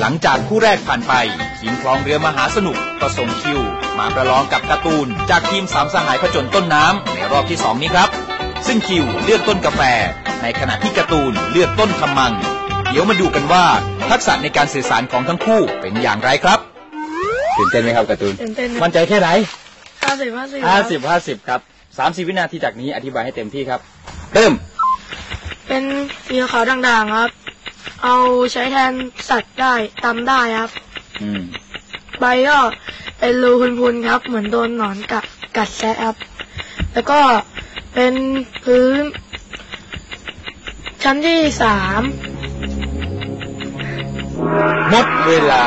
หลังจากคู่แรกผ่านไป ทีมคลองเรือมหาสนุกก็ส่งคิว มาประลองกับการ์ตูน จากทีมสามสหายผจญต้นน้ำในรอบที่สองนี้ครับ ซึ่งคิวเลือกต้นกาแฟ ในขณะที่การ์ตูนเลือกต้นคำมัง เดี๋ยวมาดูกันว่า ทักษะในการสื่อสารของทั้งคู่เป็นอย่างไรครับตื่นเต้นไหมครับการ์ตูนตื่นเต้นมั่นใจแค่ไหนห้าสิบห้าสิบห้าสิบห้าสิบครับสามสิบวินาทีจากนี้อธิบายให้เต็มที่ครับ เริ่ม เป็นสีขาวด่างๆครับ เอาใช้แทนสัตว์ได้ตำได้ครับ อืม ใบก็เป็นรูพุนๆครับ เหมือนโดนหนอนกัดกัดแซะครับ แล้วก็เป็นพื้น ชั้นที่สามหมดเวลา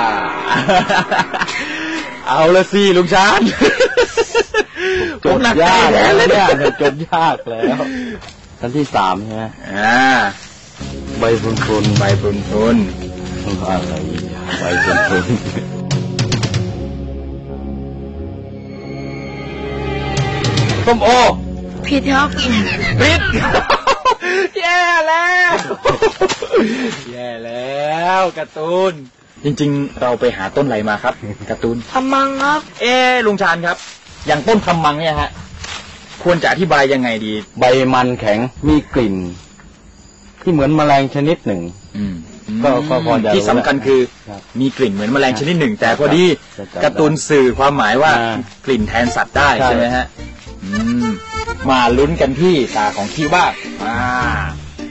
เอาละสิลุงชานจดยากแล้วเนี่ยจดยากแล้วชั้นที่สามใช่ไหมอ่า ใบพุนพุนใบปรุนปรุนอะไรใบพุนพุนส้มโอผิดครับปิดแย่แล้วแย่แล้วการ์ตูนจริงๆ เราไปหาต้นอะไรมาครับการ์ตูนทำมังครับ เอ๊ะลุงชานครับ อย่างต้นคำมังเนี่ยฮะ ควรจะอธิบายยังไงดี ใบมันแข็งมีกลิ่น ที่เหมือนแมลงชนิดหนึ่ง อืมก็ก็พอจะรู้ที่สำคัญคือครับมีกลิ่นเหมือนแมลงชนิดหนึ่ง แต่พอดีจะจำได้การ์ตูนสื่อความหมายว่าอ่ากลิ่นแทนสัตว์ได้ใช่ ใช่ไหมฮะอืมมาลุ้นกันที่ตาของคิวบ้างอ่า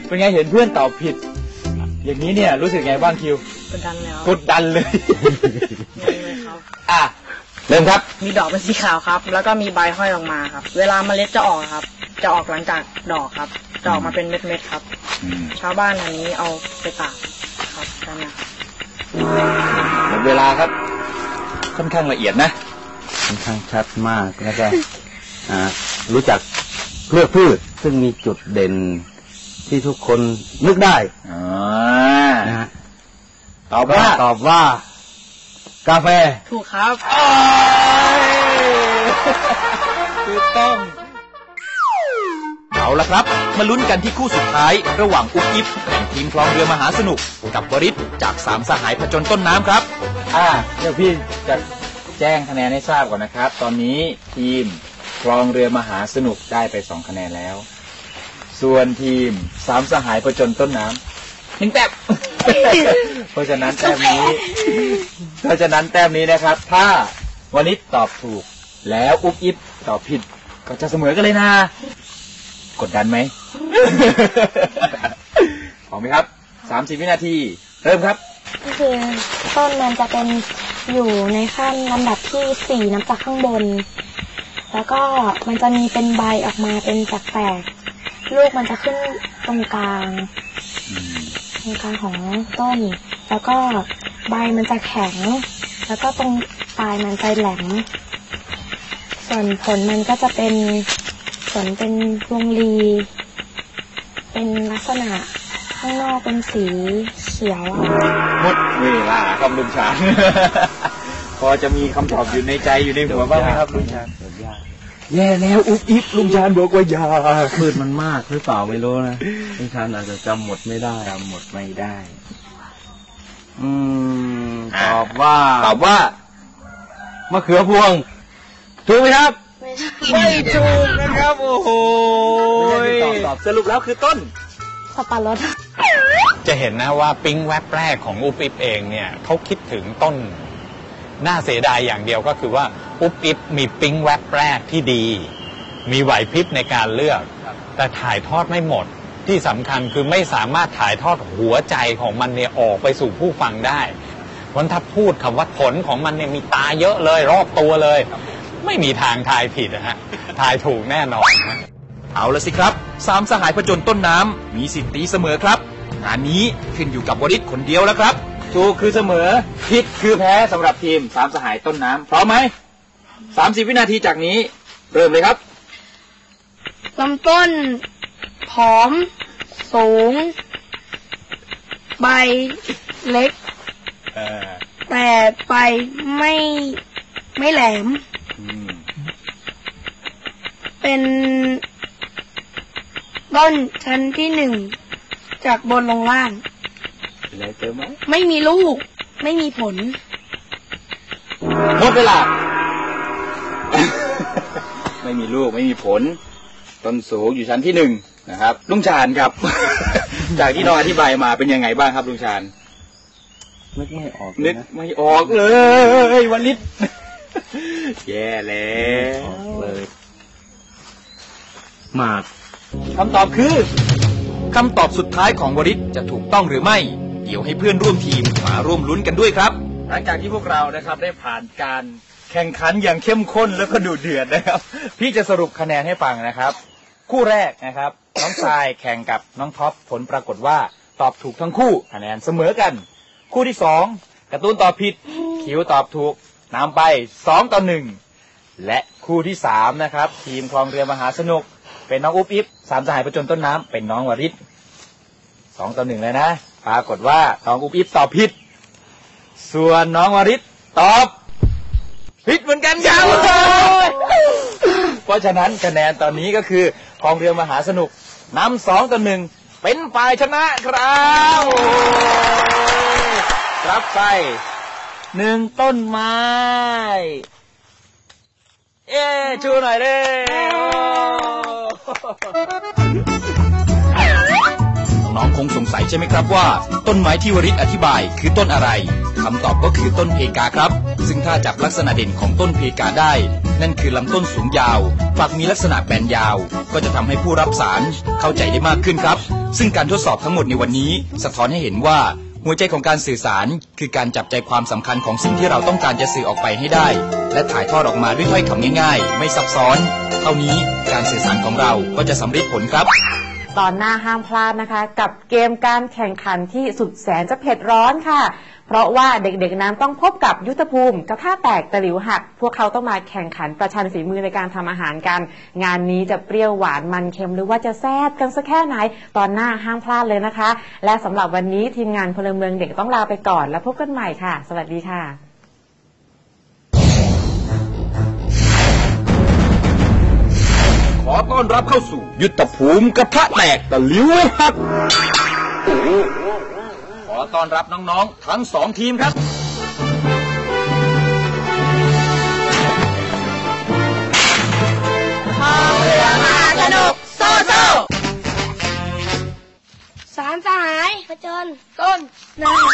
เป็นไงเห็นเพื่อนตอบผิด อย่างนี้เนี่ยรู้สึกไงบ้างคิวกดดันแล้วกดดันเลยเลยครับ อะเริ่มครับ มีดอกเป็นสีขาวครับ แล้วก็มีใบห้อยออกมาครับ เวลาเมล็ดจะออกครับ จะออกหลังจากดอกครับ จะออกมาเป็นเม็ดๆครับชาวบ้านอันนี้เอาไปตากครับกันนะหมดเวลาครับ ค่อนข้างละเอียดนะค่อนข้างชัดมากแล้วก็อ่ารู้จักเลือกพืชซึ่งมีจุดเด่นที่ทุกคนนึกได้อ่านะฮะตอบว่าตอบว่า กาแฟ ถูกครับถูกต้อง เอาละครับ มาลุ้นกันที่คู่สุดท้าย ระหว่างอุ๊บอิบแห่งทีมคลองเรือมหาสนุก กับวริศจากสามสหายผจญต้นน้ำครับ อ่าเดี๋ยวพี่จะแจ้งคะแนนให้ทราบก่อนนะครับ ตอนนี้ทีมคลองเรือมหาสนุกได้ไปสองคะแนนแล้ว ส่วนทีมสามสหายผจญต้นน้ำหนึ่งแต้ม เพราะฉะนั้นแต้มนี้ เพราะฉะนั้นแต้มนี้นะครับ ถ้าวนิดตอบถูกแล้วอุ๊บอิบตอบผิดก็จะเสมอกันเลยนะ กดดันไหมพร้อมไหมครับสามสิบวินาที เริ่มครับก็คือต้นมันจะเป็นอยู่ในขั้นลำดับที่สี่นับจากข้างบน แล้วก็มันจะมีเป็นใบออกมาเป็นแปลกๆลูกมันจะขึ้นตรงกลางตรงกลางของต้น แล้วก็ใบมันจะแข็ง แล้วก็ตรงปลายมันจะแหลม ส่วนผลมันก็จะเป็น ผลเป็นพวงลีเป็นลักษณะข้างนอกเป็นสีเขียวอะหมดเวลาครับลุงชานพอจะมีคำตอบอยู่ในใจอยู่ในหัวบ้างไหมครับลุงชานจดยากแย่แล้วอุ๊บอิบลุงชานบอกว่าอยาพืชมันมากหรือเปล่าไม่รู้นะดิฉันอาจจะจำหมดไม่ได้จำหมดไม่ได้ อืมตอบว่าตอบว่า มะเขือพวง ถูกไหมครับ ไม่ถูกนะครับโอ้โหตอบตอบสรุปแล้วคือต้นสับปะรดจะเห็นนะว่าปิ๊งแวบแรกของอุบอิบเองเนี่ยเขาคิดถึงต้นน่าเสียดายอย่างเดียวก็คือว่าอุบอิบมีปิ๊งแวบแรกที่ดี มีไหวพริบในการเลือก แต่ถ่ายทอดไม่หมดที่สำคัญคือไม่สามารถถ่ายทอดหัวใจของมันเนี่ยออกไปสู่ผู้ฟังได้เพราะถ้าพูดคำว่าผลของมันเนี่ยมีตาเยอะเลยรอบตัวเลย ไม่มีทางทายผิดนะฮะ ทายถูกแน่นอนนะเอาละสิครับสามสหายผจญต้นน้ำมีสิทธิ์ตีเสมอครับ งานนี้ขึ้นอยู่กับวริศคนเดียวแล้วครับถูกคือเสมอผิดคือแพ้สำหรับทีมสามสหายต้นน้ำพร้อมไหมสามสิบวินาทีจากนี้ เริ่มเลยครับ ลำต้น ผอม สูง ใบเล็กแต่ใบไม่ไม่แหลม เป็นต้นชั้นที่หนึ่งจากบนลงล่างอะไรเจอไหมไม่มีลูก ไม่มีผลหมดเวลา ไม่มีลูกไม่มีผล ต้นสูงอยู่ชั้นที่หนึ่งนะครับ ลุงชาญครับ จากที่น้องอธิบายมาเป็นยังไงบ้างครับ ลุงชาญนึกไม่ออกนึเลยกนะไม่ออกเลยวันนิดแย่แล้ออกวเลย หมากคำตอบคือคำตอบสุดท้ายของวริศจะถูกต้องหรือไม่ เดี๋ยวให้เพื่อนร่วมทีมมาร่วมลุ้นกันด้วยครับ หลังจากที่พวกเรานะครับได้ผ่านการแข่งขันอย่างเข้มข้นแล้วก็ดุเดือดนะครับ พี่จะสรุปคะแนนให้ฟังนะครับ คู่แรกนะครับ น้องทรายแข่งกับน้องท็อปผลปรากฏว่าตอบถูกทั้งคู่คะแนนเสมอกัน คู่ที่สองการ์ตูนตอบผิดคิวตอบถูกนำไปสองต่อหนึ่งและคู่ที่สามนะครับ ทีมคลองเรือมหาสนุก เป็นน้องอุ๊บอิ๊บสามสหายประจนต้นน้ำเป็นน้องวริศสองต่อหนึ่งเลยนะปรากฏว่าน้องอุ๊บอิ๊บตอบผิด ส่วนน้องวริศตอบผิดเหมือนกันครับเพราะฉะนั้นคะแนนตอนนี้ก็คือคลองเรือมหาสนุกนำสองต่อหนึ่งเป็นฝ่ายชนะครับรับไปหนึ่งต้นไม้ เอ๊ชูหน่อยเด้ น้องคงสงสัยใช่ไหมครับว่า ต้นไม้ที่วริศอธิบายคือต้นอะไรคำตอบก็คือต้นเพกาครับ ซึ่งถ้าจับลักษณะเด่นของต้นเพกาได้ นั่นคือลำต้นสูงยาวฝักมีลักษณะแบนยาว ก็จะทำให้ผู้รับสารเข้าใจได้มากขึ้นครับ ซึ่งการทดสอบทั้งหมดในวันนี้ สะท้อนให้เห็นว่า หัวใจของการสื่อสารคือการจับใจความสำคัญของสิ่งที่เราต้องการจะสื่อออกไปให้ได้ และถ่ายทอดออกมาด้วยถ้อยคำง่ายๆ ไม่ซับซ้อน เท่านี้การสื่อสารของเราก็จะสำเร็จผลครับ ตอนหน้าห้ามพลาดนะคะ กับเกมการแข่งขันที่สุดแสนจะเผ็ดร้อนค่ะ เพราะว่าเด็กๆนั้นต้องพบกับยุทธภูมิกระทะแตกตะหลิวหัก พวกเขาต้องมาแข่งขันประชันฝีมือในการทำอาหารกัน งานนี้จะเปรี้ยวหวานมันเค็มหรือว่าจะแซ่บกันสักแค่ไหน ตอนหน้าห้ามพลาดเลยนะคะ และสำหรับวันนี้ทีมงานพลเมืองเด็กต้องลาไปก่อน แล้วพบกันใหม่ค่ะ สวัสดีค่ะ อต้อนรับเข้าสู่ ยุทธภูมิกระทะแตกตะลิ้วหักขอต้อนรับน้องๆ ทั้งสองทีมครับสามสหายผจญต้นน้ำ